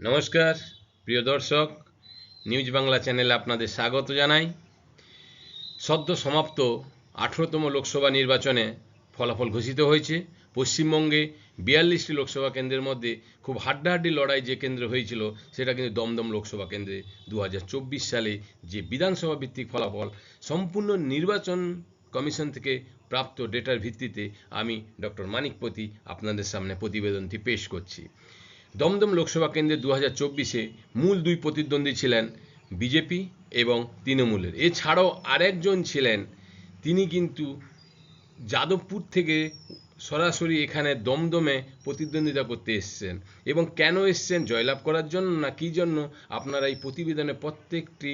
নমস্কার, প্রিয় দর্শক, নিউজ বাংলা চ্যানেলে আপনাদের স্বাগত জানাই। সদ্য সমাপ্ত আঠেরোতম লোকসভা নির্বাচনে ফলাফল ঘোষিত হয়েছে। পশ্চিমবঙ্গে বিয়াল্লিশটি লোকসভা কেন্দ্রের মধ্যে খুব হাড্ডাহাড্ডি লড়াই যে কেন্দ্র হয়েছিল, সেটা কিন্তু দমদম লোকসভা কেন্দ্রে দু হাজার চব্বিশ সালে যে বিধানসভা ভিত্তিক ফলাফল, সম্পূর্ণ নির্বাচন কমিশন থেকে প্রাপ্ত ডেটার ভিত্তিতে আমি ডক্টর মানিকপতি আপনাদের সামনে প্রতিবেদনটি পেশ করছি। দমদম লোকসভা কেন্দ্রে দু হাজার চব্বিশে মূল দুই প্রতিদ্বন্দ্বী ছিলেন বিজেপি এবং তৃণমূলের। এছাড়াও আরেকজন ছিলেন, তিনি কিন্তু যাদবপুর থেকে সরাসরি এখানে দমদমে প্রতিদ্বন্দ্বিতা করতে এসছেন। এবং কেন এসছেন, জয়লাভ করার জন্য না কী জন্য, আপনারা এই প্রতিবেদনে প্রত্যেকটি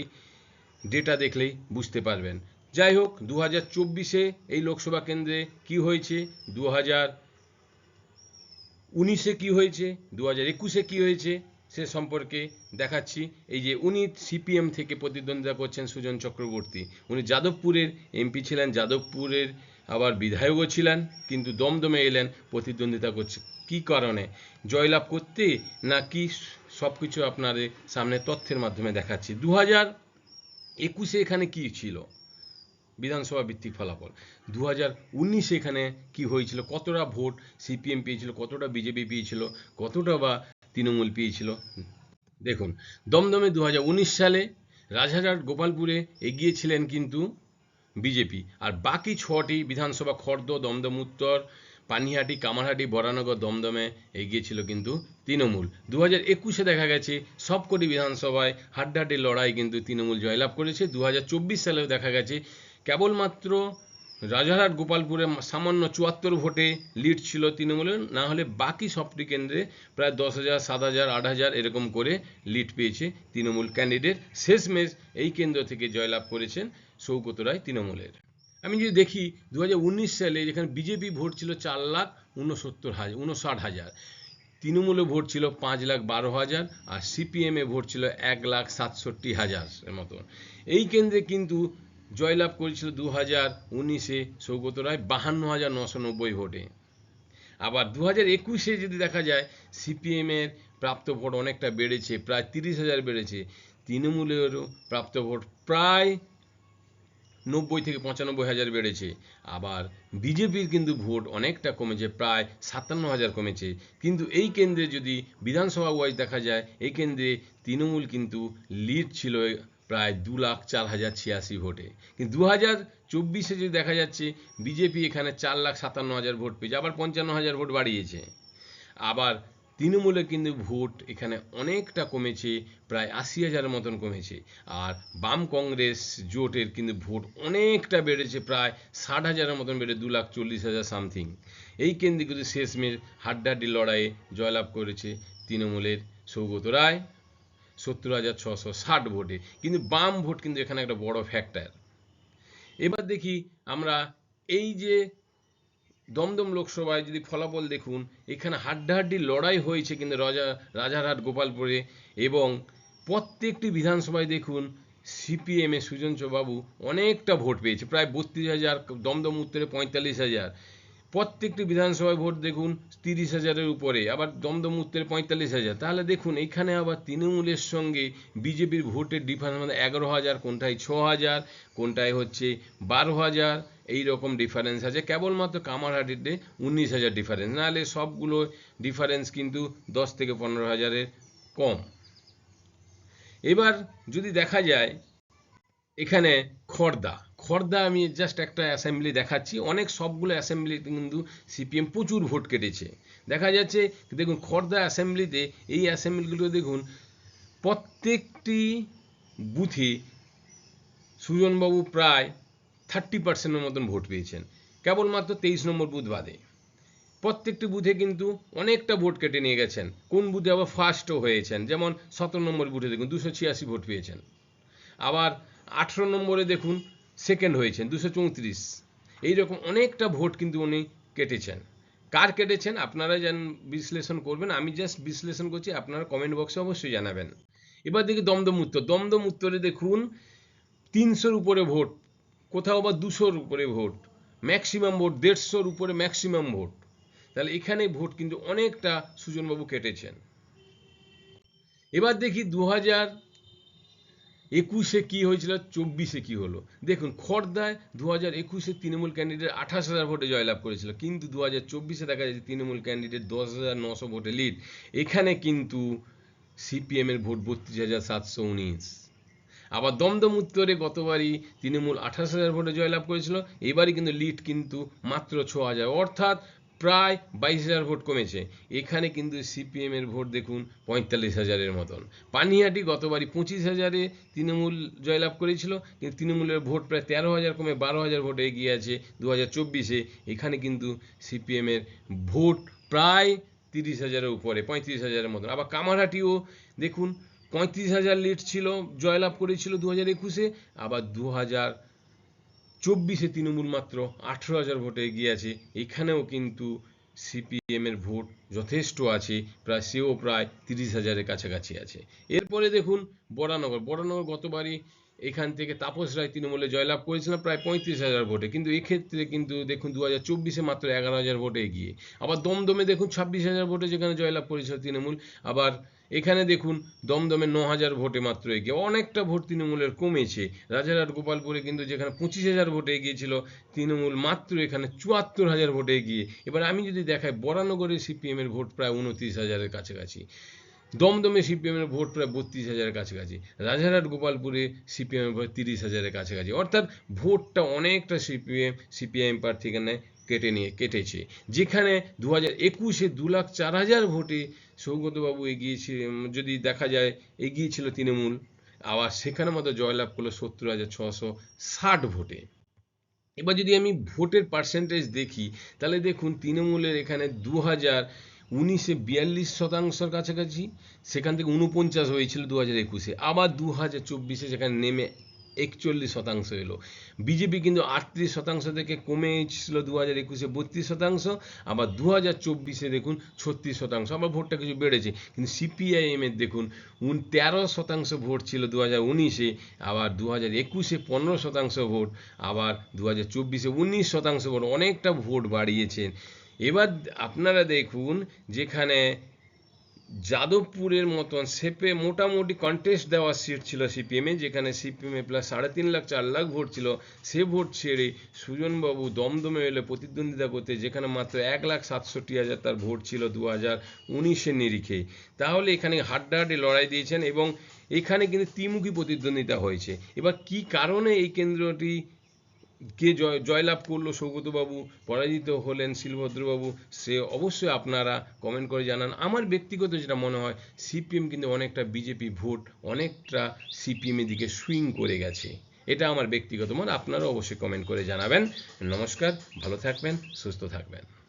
ডেটা দেখলেই বুঝতে পারবেন। যাই হোক দু হাজার চব্বিশে এই লোকসভা কেন্দ্রে কি হয়েছে? দু হাজার উনিশে কি হয়েছে? দু হাজার একুশে কী হয়েছে? সে সম্পর্কে দেখাচ্ছি। এই যে উনি সিপিএম থেকে প্রতিদ্বন্দ্বিতা করছেন সুজন চক্রবর্তী। উনি যাদবপুরের এমপি ছিলেন, যাদবপুরের আবার বিধায়কও ছিলেন, কিন্তু দমদমে এলেন, প্রতিদ্বন্দ্বিতা করছে। কি কারণে? জয়লাভ করতে না কি সব কিছু আপনাদের সামনে তথ্যের মাধ্যমে দেখাচ্ছি। দু হাজার একুশে এখানে কী ছিল? বিধানসভা ভিত্তিক ফলাফল। দু হাজার উনিশে এখানে কি হয়েছিল? কতটা ভোট সিপিএম পেয়েছিল? কতটা বিজেপি পেয়েছিল? কতটা বা তৃণমূল পেয়েছিল? দেখুন, দমদমে দু হাজার উনিশ সালে রাজারহাট গোপালপুরে এগিয়েছিলেন কিন্তু বিজেপি। আর বাকি ছটি বিধানসভা খর্দ, দমদম উত্তর, পানিহাটি, কামারহাটি, বরানগর, দমদমে এগিয়েছিল কিন্তু তৃণমূল। দু হাজার একুশে দেখা গেছে, সবকটি বিধানসভায় হাড্ডাহাড্ডি লড়াই কিন্তু তৃণমূল জয়লাভ করেছে। দু হাজার চব্বিশ সালেও দেখা গেছে কেবলমাত্র রাজারহাট গোপালপুরে সামান্য চুয়াত্তর ভোটে লিড ছিল তৃণমূলের, না হলে বাকি সবটি কেন্দ্রে প্রায় দশ হাজার, সাত হাজার, আট হাজার এরকম করে লিড পেয়েছে তৃণমূল ক্যান্ডিডেট। শেষমেশ এই কেন্দ্র থেকে জয়লাভ করেছেন সৌগত রায় তৃণমূলের। আমি যদি দেখি দু হাজার উনিশ সালে যেখানে বিজেপি ভোট ছিল চার লাখ উনসত্তর হাজার, উনষাট হাজার। তৃণমূলে ভোট ছিল পাঁচ লাখ বারো হাজার আর সিপিএমে ভোট ছিল এক লাখ সাতষট্টি হাজার মতন। এই কেন্দ্রে কিন্তু জয়লাভ করেছিল দু হাজার উনিশে সৌগত রায় বাহান্ন হাজার নশো নব্বই ভোটে। আবার দু হাজার একুশে যদি দেখা যায় সিপিএমের প্রাপ্ত ভোট অনেকটা বেড়েছে, প্রায় তিরিশ হাজার বেড়েছে। তৃণমূলেরও প্রাপ্ত ভোট প্রায় নব্বই থেকে পঁচানব্বই হাজার বেড়েছে। আবার বিজেপির কিন্তু ভোট অনেকটা কমেছে, প্রায় সাতান্ন হাজার কমেছে। কিন্তু এই কেন্দ্রে যদি বিধানসভা ওয়াইজ দেখা যায়, এই কেন্দ্রে তৃণমূল কিন্তু লিড ছিল প্রায় দু লাখ চার হাজার ছিয়াশি ভোটে। কিন্তু দু হাজার চব্বিশে যদি দেখা যাচ্ছে, বিজেপি এখানে চার লাখ সাতান্ন হাজার ভোট পেয়েছে, আবার পঞ্চান্ন হাজার ভোট বাড়িয়েছে। আবার তৃণমূলে কিন্তু ভোট এখানে অনেকটা কমেছে, প্রায় আশি হাজারের মতন কমেছে। আর বাম কংগ্রেস জোটের কিন্তু ভোট অনেকটা বেড়েছে, প্রায় ষাট হাজারের মতন বেড়ে দু লাখ চল্লিশ হাজার সামথিং। এই কেন্দ্রে কিন্তু শেষমেশ হাড্ডাহাড্ডি লড়াইয়ে জয়লাভ করেছে তৃণমূলের সৌগত রায়। সত্তর হাজার ছশো ষাট ভোটে। কিন্তু বাম ভোট কিন্তু এখানে একটা বড় ফ্যাক্টর এবার দেখি আমরা এই যে দমদম লোকসভায় যদি ফলাফল দেখুন, এখানে হাড্ডাহাড্ডি লড়াই হয়েছে কিন্তু রাজা, রাজারহাট, গোপালপুরে এবং প্রত্যেকটি বিধানসভায় দেখুন সিপিএমে সুজনবাবু অনেকটা ভোট পেয়েছে, প্রায় বত্রিশ হাজার, দমদম উত্তরে পঁয়তাল্লিশ হাজার। প্রত্যেকটি বিধানসভায় ভোট দেখুন তিরিশ হাজারের উপরে, আবার দমদম উত্তরে পঁয়তাল্লিশ হাজার। তাহলে দেখুন, এখানে আবার তৃণমূলের সঙ্গে বিজেপির ভোটের ডিফারেন্স মানে এগারো হাজার, কোনটায় ছ হাজার, কোনটায় হচ্ছে বারো হাজার এই রকম ডিফারেন্স আছে। কেবলমাত্র কামারহাটিতে উনিশ হাজার ডিফারেন্স নাহলে সবগুলো ডিফারেন্স কিন্তু দশ থেকে পনেরো হাজারের কম। এবার যদি দেখা যায়, এখানে খর্দা। খর্দা আমি জাস্ট একটা অ্যাসেম্বলি দেখাচ্ছি। অনেক সবগুলো অ্যাসেম্বলিতে কিন্তু সিপিএম প্রচুর ভোট কেটেছে। দেখা যাচ্ছে, দেখুন, খর্দা অ্যাসেম্বলিতে এই অ্যাসেম্বলিগুলো দেখুন, প্রত্যেকটি বুথে সুজনবাবু প্রায় থার্টি পার্সেন্টের মতন ভোট পেয়েছেন। কেবলমাত্র তেইশ নম্বর বুথ বাদে। প্রত্যেকটি বুথে কিন্তু অনেকটা ভোট কেটে নিয়ে গেছেন। কোন বুথে আবার ফার্স্টও হয়েছেন? যেমন, সতেরো নম্বর বুথে দেখুন, দুশো ছিয়াশি ভোট পেয়েছেন। আবার আঠেরো নম্বরে দেখুন সেকেন্ড হয়েছেন, দুশো চৌত্রিশ। এইরকম অনেকটা ভোট কিন্তু উনি কেটেছেন। কার কেটেছেন আপনারা যেন বিশ্লেষণ করবেন, আমি জাস্ট বিশ্লেষণ করছি, আপনারা কমেন্ট বক্সে অবশ্যই জানাবেন। এবার দেখি দমদম উত্তর। দমদম উত্তরে দেখুন, তিনশোর উপরে ভোট, কোথাও বা দুশোর উপরে ভোট ম্যাক্সিমাম ভোট, দেড়শোর উপরে ম্যাক্সিমাম ভোট। তাহলে এখানে ভোট কিন্তু অনেকটা সুজনবাবু কেটেছেন। এবার দেখি দু হাজার একুশে কি হয়েছিল? চব্বিশে কি হলো? দেখুন খড়দায় দু হাজার একুশে তৃণমূল ক্যান্ডিডেট আঠাশ হাজার ভোটে জয়লাভ করেছিল, কিন্তু দু হাজার চব্বিশে দেখা যাচ্ছে তৃণমূল ক্যান্ডিডেট দশ হাজার নশো ভোটে লিড এখানে কিন্তু সিপিএম এর ভোট বত্রিশ হাজার সাতশো উনিশ। আবার দমদম উত্তরে গতবারই তৃণমূল আঠাশ হাজার ভোটে জয়লাভ করেছিল, এবারই কিন্তু লিড কিন্তু মাত্র ছ হাজার। অর্থাৎ প্রায় বাইশ হাজার ভোট কমেছে। এখানে কিন্তু সিপিএমের ভোট দেখুন পঁয়তাল্লিশ হাজারের মতন। পানিহাটি গতবারই পঁচিশ হাজারে তৃণমূল জয়লাভ করেছিল, কিন্তু তৃণমূলের ভোট প্রায় তেরো হাজার কমে বারো হাজার ভোটে এগিয়ে আছে দু হাজার চব্বিশে। এখানে কিন্তু সিপিএমের ভোট প্রায় তিরিশ হাজারের উপরে, পঁয়ত্রিশ হাজারের মতন। আবার কামারহাটিও দেখুন পঁয়ত্রিশ হাজার লিড ছিল, জয়লাভ করেছিল দু হাজার একুশে। আবার দু হাজার চব্বিশে তৃণমূল মাত্র আঠেরো হাজার ভোটে এগিয়ে আছে। এখানেও কিন্তু সিপিএম এর ভোট যথেষ্ট আছে, প্রায় সেও প্রায় তিরিশ হাজারের কাছাকাছি আছে। এরপরে দেখুন বরানগর বরানগর গতবারই এখান থেকে তাপস রায় তৃণমূলে জয়লাভ করেছিলেন প্রায় পঁয়ত্রিশ হাজার ভোটে। কিন্তু এক্ষেত্রে কিন্তু দেখুন দু হাজার চব্বিশে মাত্র এগারো হাজার ভোটে এগিয়ে। আবার দমদমে দেখুন ছাব্বিশ হাজার ভোটে যেখানে জয়লাভ করেছিল তৃণমূল, আবার এখানে দেখুন দমদমে ন হাজার ভোটে মাত্র এগিয়ে। অনেকটা ভোট তৃণমূলের কমেছে। রাজারহাট, গোপালপুরে কিন্তু যেখানে পঁচিশ হাজার ভোটে এগিয়েছিল, তৃণমূল মাত্র এখানে চুয়াত্তর হাজার ভোটে এগিয়ে। এবার আমি যদি দেখাই বরানগরে সিপিএমের ভোট প্রায় উনত্রিশ হাজারের কাছাকাছি। দমদমে সিপিএম এর ভোট প্রায় বত্রিশ হাজারের কাছাকাছি। রাজারহাট গোপালপুরে সিপিএম এর ভোট তিরিশ হাজারের কাছাকাছি। অর্থাৎ ভোটটা অনেকটা সিপিএম, সিপিআইএম প্রার্থী এখানে কেটে নিয়ে, কেটেছে। যেখানে দু হাজার একুশে দু লাখ চার হাজার ভোটে সৌগতবাবু এগিয়েছে যদি দেখা যায়, এগিয়েছিল তৃণমূল। আবার সেখানে মতো জয়লাভ করল সত্তর হাজার ছশো ষাট ভোটে। এবার যদি আমি ভোটের পার্সেন্টেজ দেখি, তাহলে দেখুন, তৃণমূলের এখানে দু হাজার উনিশে বিয়াল্লিশ শতাংশের কাছাকাছি, সেখান থেকে উনপঞ্চাশ হয়েছিল দু হাজার একুশে। আবার দু হাজার চব্বিশে সেখানে নেমে একচল্লিশ শতাংশ এলো। বিজেপি কিন্তু আটত্রিশ শতাংশ থেকে কমে এসেছিল দু হাজার একুশে বত্রিশ শতাংশ, আবার দু হাজার চব্বিশে দেখুন ছত্রিশ শতাংশ। আবার ভোটটা কিছু বেড়েছে, কিন্তু সিপিআইএম এর দেখুন, উন তেরো শতাংশ ভোট ছিল দু হাজার উনিশে, আবার দু হাজার একুশে পনেরো শতাংশ ভোট, আবার দু হাজার চব্বিশে উনিশ শতাংশ ভোট। অনেকটা ভোট বাড়িয়েছেন। এবার আপনারা দেখুন যেখানে যাদবপুরের মতন সেপে মোটামুটি কন্টেস্ট দেওয়ার সিট ছিল সিপিএমে যেখানে সিপিএমে প্লাস সাড়ে তিন লাখ, চার লাখ ভোট ছিল। সে ভোট ছেড়ে সুজনবাবু দমদমে এলে প্রতিদ্বন্দ্বিতা করতে, যেখানে মাত্র এক লাখ সাতষট্টি হাজার তার ভোট ছিল দু হাজার উনিশের নিরিখে। তাহলে এখানে হাড্ডাহাড্ডি লড়াই দিয়েছেন এবং এখানে কিন্তু ত্রিমুখী প্রতিদ্বন্দ্বিতা হয়েছে। এবার কি কারণে এই কেন্দ্রটি কে জয়, জয়লাভ করল সৌগতবাবু, পরাজিত হলেন শিলভদ্রবাবু, সে অবশ্যই আপনারা কমেন্ট করে জানান। আমার ব্যক্তিগত যেটা মনে হয়, সিপিএম কিন্তু অনেকটা বিজেপি ভোট, অনেকটা সিপিএমের দিকে সুইং করে গেছে। এটা আমার ব্যক্তিগত মত আপনারা অবশ্যই কমেন্ট করে জানাবেন। নমস্কার, ভালো থাকবেন, সুস্থ থাকবেন।